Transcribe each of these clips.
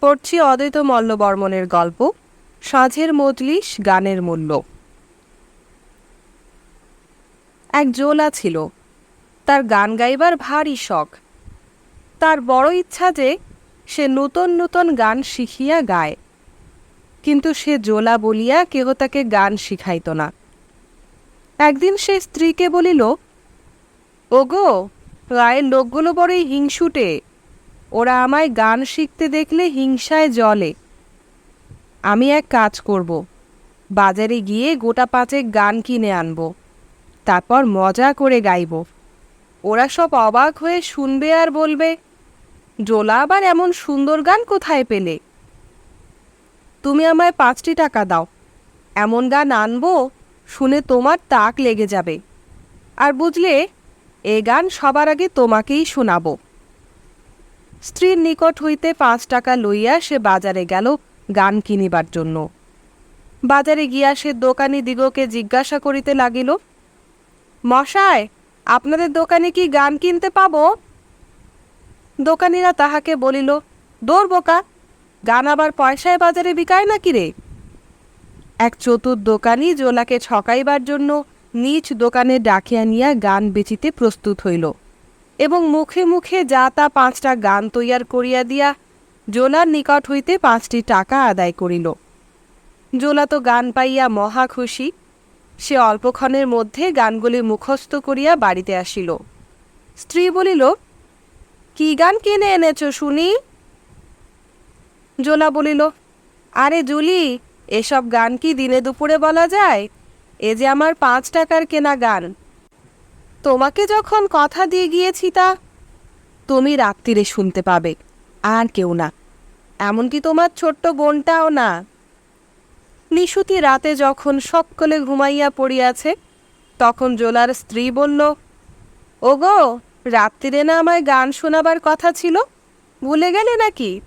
পড়ছি অদ্বৈত মল্লবর্মনের গল্প, সাঁঝের মজলিস, গানের মূল্য। এক জোলা ছিল। তার গান গাইবার ভারী শখ। তার বড় ইচ্ছা যে সে নূতন নূতন গান শিখিয়া গায়। কিন্তু সে জোলা বলিয়া কেহ তাকে গান শিখাইত না। একদিন সে স্ত্রীকে বলিল, ওগো গায়ের লোকগুলো বড়ই হিংসুটে। ওরা আমায় গান শিখতে দেখলে হিংসায় জলে আমি এক কাজ করব। বাজারে গিয়ে গোটা পাঁচেক গান কিনে আনব। তারপর মজা করে গাইব। ওরা সব অবাক হয়ে শুনবে আর বলবে জোলা আবার এমন সুন্দর গান কোথায় পেলে? তুমি আমায় পাঁচটি টাকা দাও। এমন গান আনব, শুনে তোমার তাক লেগে যাবে। আর বুঝলে, এ গান সবার আগে তোমাকেই শোনাবো। স্ত্রীর নিকট হইতে পাঁচ টাকা লইয়া সে বাজারে গেল গান কিনিবার জন্য। বাজারে গিয়া সে দোকানি দিগকে জিজ্ঞাসা করিতে লাগিল মশায় আপনাদের দোকানে কি গান কিনতে পাবো? দোকানিরা তাহাকে বলিল দৌড় বোকা, গান আবার পয়সায় বাজারে বিকায় না রে? এক চতুর দোকানি জোলাকে ছকাইবার জন্য নিজ দোকানে ডাকিয়া নিয়া গান বেচিতে প্রস্তুত হইল। এবং মুখে মুখে যা তা পাঁচটা গান তৈয়ার করিয়া দিয়া জোলার নিকট হইতে পাঁচটি টাকা আদায় করিল। জোলা তো গান পাইয়া মহা খুশি। সে অল্পক্ষণের মধ্যে গানগুলি মুখস্থ করিয়া বাড়িতে আসিল। স্ত্রী বলিল, কি গান কিনে এনেছ শুনি? জোলা বলিল, আরে জুলি, এসব গান কি দিনে দুপুরে বলা যায়? এ যে আমার পাঁচ টাকার কেনা গান। তোমাকে যখন কথা দিয়ে গিয়েছি তা, তুমি রাত্রিরে শুনতে পাবে, আর কেউ না। এমনকি তোমার ছোট্ট বোনটাও না। নিশুতি রাতে যখন সকলে ঘুমাইয়া পড়িয়াছে, তখন জোলার স্ত্রী বলল, ওগো রাত্রিরে না আমায় গান শোনাবার কথা ছিল? ভুলে গেলে নাকি?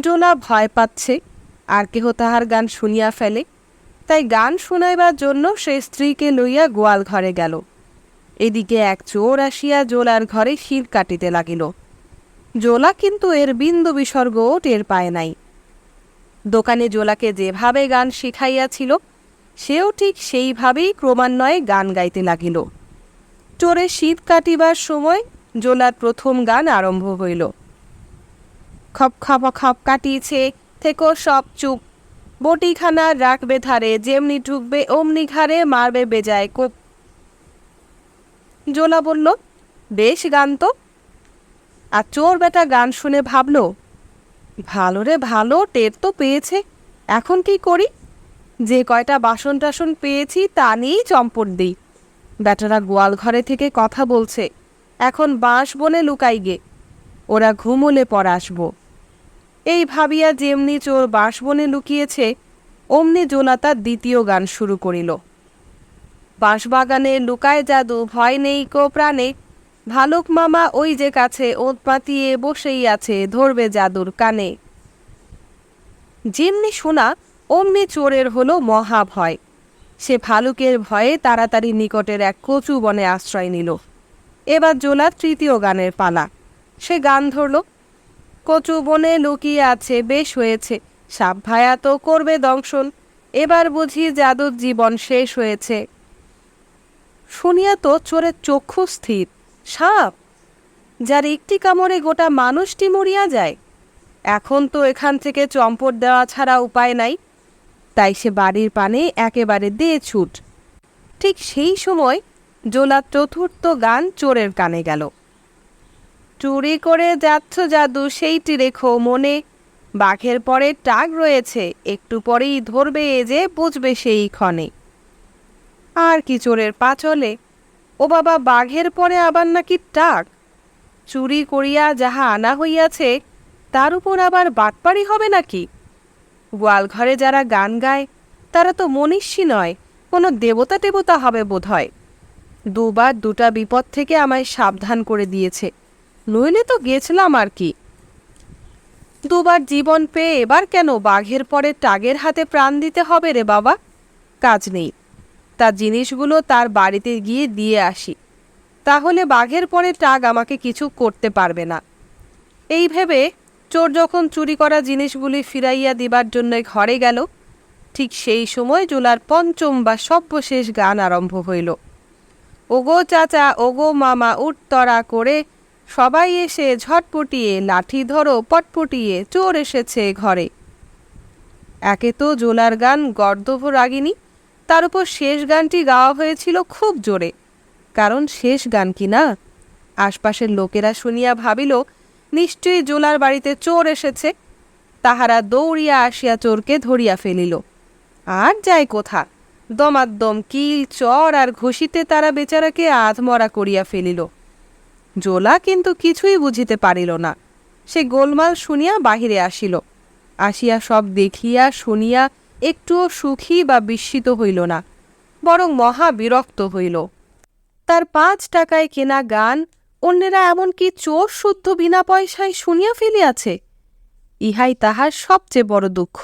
জোলা ভয় পাচ্ছে, আর কেহ তাহার গান শুনিয়া ফেলে। তাই গান শুনাইবার জন্য সে স্ত্রীকে লইয়া গোয়াল ঘরে গেল। এদিকে এক চোর আসিয়া জোলার ঘরে শির কাটিতে লাগিল। জোলা কিন্তু এর বিন্দু বিসর্গও টের পায় নাই। দোকানে জোলাকে যেভাবে গান শিখাইয়াছিল, সেও ঠিক সেইভাবেই ক্রমান্বয়ে গান গাইতে লাগিল। চোরে শীত কাটিবার সময় জোলার প্রথম গান আরম্ভ হইল। খপ খপ খপ কাটিয়েছে থেকো সব চুপ। বটিখানা রাখবে ধারে, যেমনি ঢুকবে অমনি ঘাড়ে মারবে বেজায় কোপ। জোলা বলল, বেশ গান তো। আর চোর বেটা গান শুনে ভাবল, ভালো রে ভালো, টের তো পেয়েছে। এখন কি করি? যে কয়টা বাসন টাসন পেয়েছি তা নিয়েই চম্পট দিই। বেটারা গোয়াল ঘরে থেকে কথা বলছে, এখন বাঁশ বনে লুকাই গে, ওরা ঘুমুলে পর আসব। এই ভাবিয়া যেমনি চোর বাঁশবনে লুকিয়েছে, অমনি জোলা তার দ্বিতীয় গান শুরু করিল। বাঁশবাগানে লুকায় জাদু, ভয় নেই কো প্রাণে ভালুক মামা ওই যে কাছে, ওত পাতিয়ে বসেই আছে, ধরবে জাদুর কানে। যেমনি শোনা, অমনি চোরের হলো মহা ভয় সে ভালুকের ভয়ে তাড়াতাড়ি নিকটের এক কচু বনে আশ্রয় নিল। এবার জোলার তৃতীয় গানের পালা। সে গান ধরল, কচু বনে লুকিয়ে আছে, বেশ হয়েছে, সাপ ভায়া তো করবে দংশন। এবার বুঝি জাদুর জীবন শেষ হয়েছে। শুনিয়া তো চোরের চক্ষু স্থির। সাপ, যার একটি কামড়ে গোটা মানুষটি মরিয়া যায়। এখন তো এখান থেকে চম্পট দেওয়া ছাড়া উপায় নাই। তাই সে বাড়ির পানে একেবারে দিয়ে ছুট। ঠিক সেই সময় জোলার চতুর্থ গান চোরের কানে গেল। চুরি করে যাচ্ছ জাদু সেইটি রেখো মনে। বাঘের পরে টাগ রয়েছে, একটু পরেই ধরবে এ যে বুঝবে সেই ক্ষণে। আর কি চোরের পা চলে? ও বাবা, বাঘের পরে আবার নাকি টাক চুরি করিয়া যাহা আনা হইয়াছে, তার উপর আবার বাটপাড়ি হবে নাকি? গোয়াল ঘরে যারা গান গায়, তারা তো মনীষী নয়, কোনো দেবতা দেবতা হবে বোধহয়। দুবার দুটা বিপদ থেকে আমায় সাবধান করে দিয়েছে, নইলে তো গেছিলাম আর কি। দুবার জীবন পেয়ে এবার কেন বাঘের পরে টাগের হাতে প্রাণ দিতে হবে রে বাবা? কাজ নেই। তার জিনিসগুলো তার বাড়িতে গিয়ে দিয়ে আসি। তাহলে বাঘের পরে টাগ আমাকে কিছু করতে পারবে না। এই ভেবে চোর যখন চুরি করা জিনিসগুলি ফিরাইয়া দিবার জন্য ঘরে গেল, ঠিক সেই সময় জোলার পঞ্চম বা সর্বশেষ গান আরম্ভ হইল। ওগো চাচা, ওগো মামা উঠতরা করে সবাই এসে ঝটপটিয়ে লাঠি ধরো, পটপটিয়ে চোর এসেছে ঘরে। একে তো জোলার গান গর্দভ রাগিনী তার উপর শেষ গানটি গাওয়া হয়েছিল খুব জোরে। কারণ শেষ গান কি না? আশপাশের লোকেরা শুনিয়া ভাবিল, নিশ্চয়ই জোলার বাড়িতে চোর এসেছে। তাহারা দৌড়িয়া আসিয়া চোরকে ধরিয়া ফেলিল। আর যায় কোথা? দমাদ্দম, কিল, চর আর ঘষিতে তারা বেচারাকে আধমরা করিয়া ফেলিল। জোলা কিন্তু কিছুই বুঝিতে পারিল না। সে গোলমাল শুনিয়া বাহিরে আসিল। আসিয়া সব দেখিয়া, শুনিয়া একটুও সুখী বা বিস্মিত হইল না, বরং মহা বিরক্ত হইল। তার পাঁচ টাকায় কেনা গান অন্যেরা এমনকি চোর শুদ্ধ বিনা পয়সায় শুনিয়া ফেলিয়াছে? ইহাই তাহার সবচেয়ে বড় দুঃখ।